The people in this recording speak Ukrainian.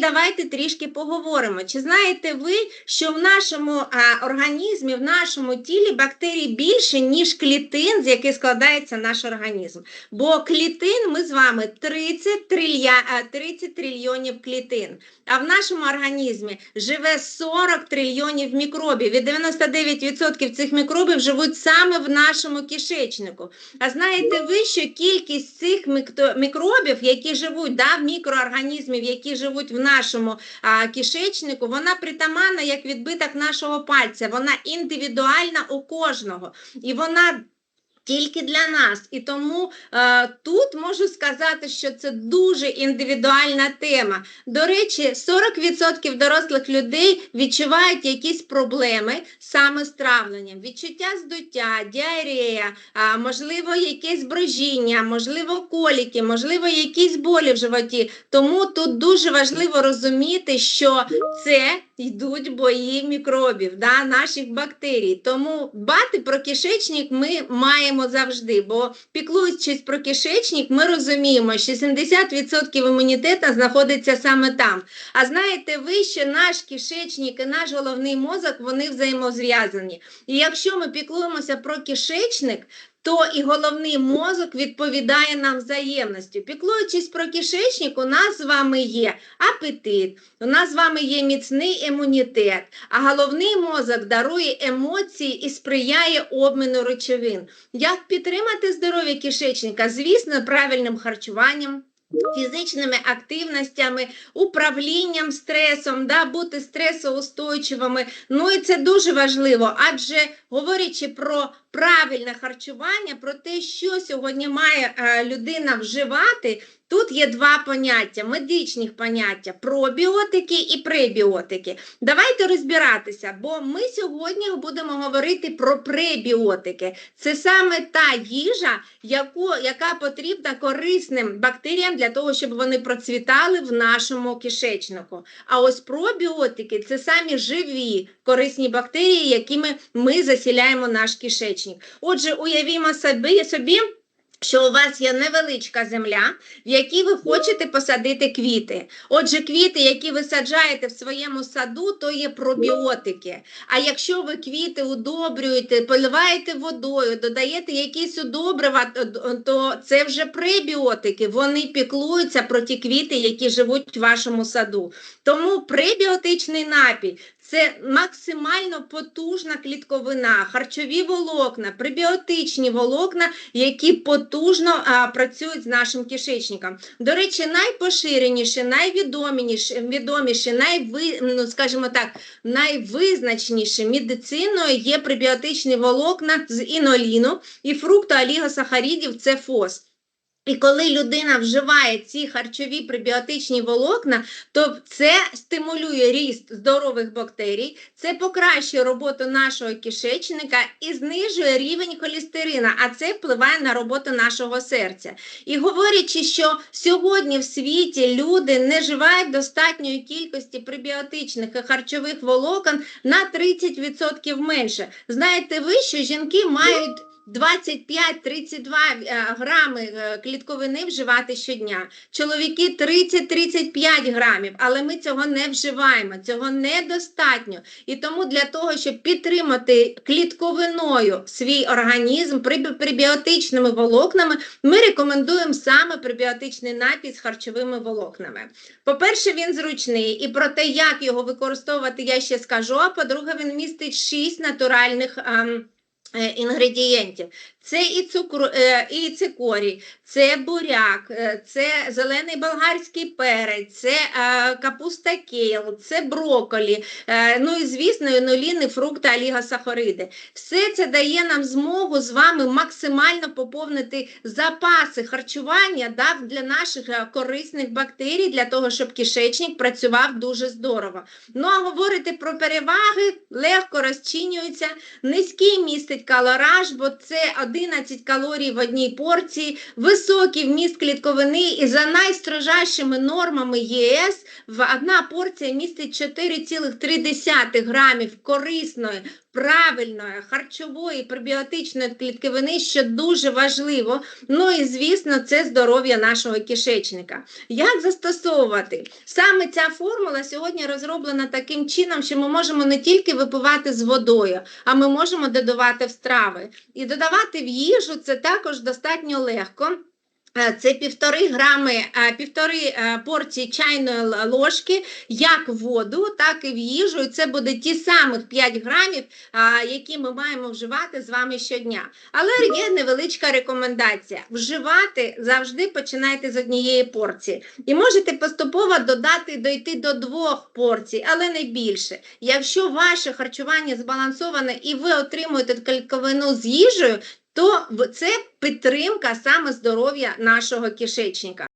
Давайте трішки поговоримо. Чи знаєте ви, що в нашому а, організмі, в нашому тілі бактерій більше, ніж клітин, з яких складається наш організм? Бо клітин ми з вами 30, трилья, 30 трильйонів клітин. А в нашому організмі живе 40 трильйонів мікробів. І 99% цих мікробів живуть саме в нашому кишечнику. А знаєте ви, що кількість цих мікробів, які живуть да, в мікроорганізмів, які живуть в нашому а, кишечнику, вона притаманна як відбиток нашого пальця. Вона індивідуальна у кожного. І вона тільки для нас. І тому е, тут можу сказати, що це дуже індивідуальна тема. До речі, 40% дорослих людей відчувають якісь проблеми саме з травленням. Відчуття здуття, діарея, а, можливо, якесь брожіння, можливо, коліки, можливо, якісь болі в животі. Тому тут дуже важливо розуміти, що це йдуть бої мікробів, да, наших бактерій. Тому дбати про кишечник ми маємо завжди, бо піклуючись про кишечник, ми розуміємо, що 70% імунітету знаходиться саме там. А знаєте ви, що наш кишечник і наш головний мозок вони взаємозв'язані. І якщо ми піклуємося про кишечник, то і головний мозок відповідає нам взаємністю. Піклуючись про кишечник, у нас з вами є апетит, у нас з вами є міцний імунітет, а головний мозок дарує емоції і сприяє обміну речовин. Як підтримати здоров'я кишечника? Звісно, правильним харчуванням. Фізичними активностями, управлінням стресом, да, бути стресоустойчивими. Ну і це дуже важливо, адже говорячи про правильне харчування, про те, що сьогодні має е, людина вживати, тут є два поняття, медичних поняття пробіотики і пребіотики. Давайте розбиратися, бо ми сьогодні будемо говорити про пребіотики. Це саме та їжа, яку, яка потрібна корисним бактеріям для того, щоб вони процвітали в нашому кишечнику. А ось пробіотики це самі живі корисні бактерії, якими ми засіляємо наш кишечник. Отже, уявімо собі, собі що у вас є невеличка земля, в якій ви хочете посадити квіти. Отже, квіти, які ви саджаєте в своєму саду, то є пробіотики. А якщо ви квіти удобрюєте, поливаєте водою, додаєте якісь удобрива, то- це вже пребіотики. Вони піклуються про ті квіти, які живуть в вашому саду. Тому пребіотичний напій це максимально потужна клітковина, харчові волокна, пребіотичні волокна, які потужно а, працюють з нашим кишечником. До речі, найпоширеніші, найвідоміші, відоміші, найви, ну, скажімо так, найвизначніші медициною є пребіотичні волокна з іноліну і фруктоолігосахаридів – це фос. І коли людина вживає ці харчові пребіотичні волокна, то це стимулює ріст здорових бактерій, це покращує роботу нашого кишечника і знижує рівень холестерина, а це впливає на роботу нашого серця. І говорячи, що сьогодні в світі люди не вживають достатньої кількості пребіотичних і харчових волокон на 30% менше. Знаєте ви, що жінки мають 25-32 е, грами е, клітковини вживати щодня. Чоловіки 30-35 грамів, але ми цього не вживаємо, цього недостатньо. І тому для того, щоб підтримати клітковиною свій організм пребіотичними волокнами, ми рекомендуємо саме пребіотичний напій з харчовими волокнами. По-перше, він зручний, і про те, як його використовувати, я ще скажу. А по-друге, він містить 6 натуральних. ам, е, Інгредієнтів це і цукру, е, і цикорій, це буряк, е, це зелений болгарський перець, це е, капуста кейл, це броколі, е, ну і звісно, іноліни, фрукти, олігосахариди. Все це дає нам змогу з вами максимально поповнити запаси харчування да, для наших е, корисних бактерій, для того, щоб кишечник працював дуже здорово. Ну а говорити про переваги легко розчинюються. Низький містить калораж, бо це 11 калорій в одній порції, високий вміст клітковини і за найстрожайшими нормами ЄС в одна порція містить 4,3 грамів корисної правильної харчової пробіотичної клітковини, що дуже важливо. Ну і звісно, це здоров'я нашого кишечника. Як застосовувати? Саме ця формула сьогодні розроблена таким чином, що ми можемо не тільки випивати з водою, а ми можемо додавати в страви. І додавати в їжу це також достатньо легко. Е, Це півтори грами, е, півтори е, порції чайної ложки, як в воду, так і в їжу. І це буде ті самих 5 грамів, які ми маємо вживати з вами щодня. Але є невеличка рекомендація: вживати завжди починайте з однієї порції. І можете поступово додати, дойти до двох порцій, але не більше. Якщо ваше харчування збалансоване і ви отримуєте клітковину з їжею, то це підтримка саме здоров'я нашого кишечника.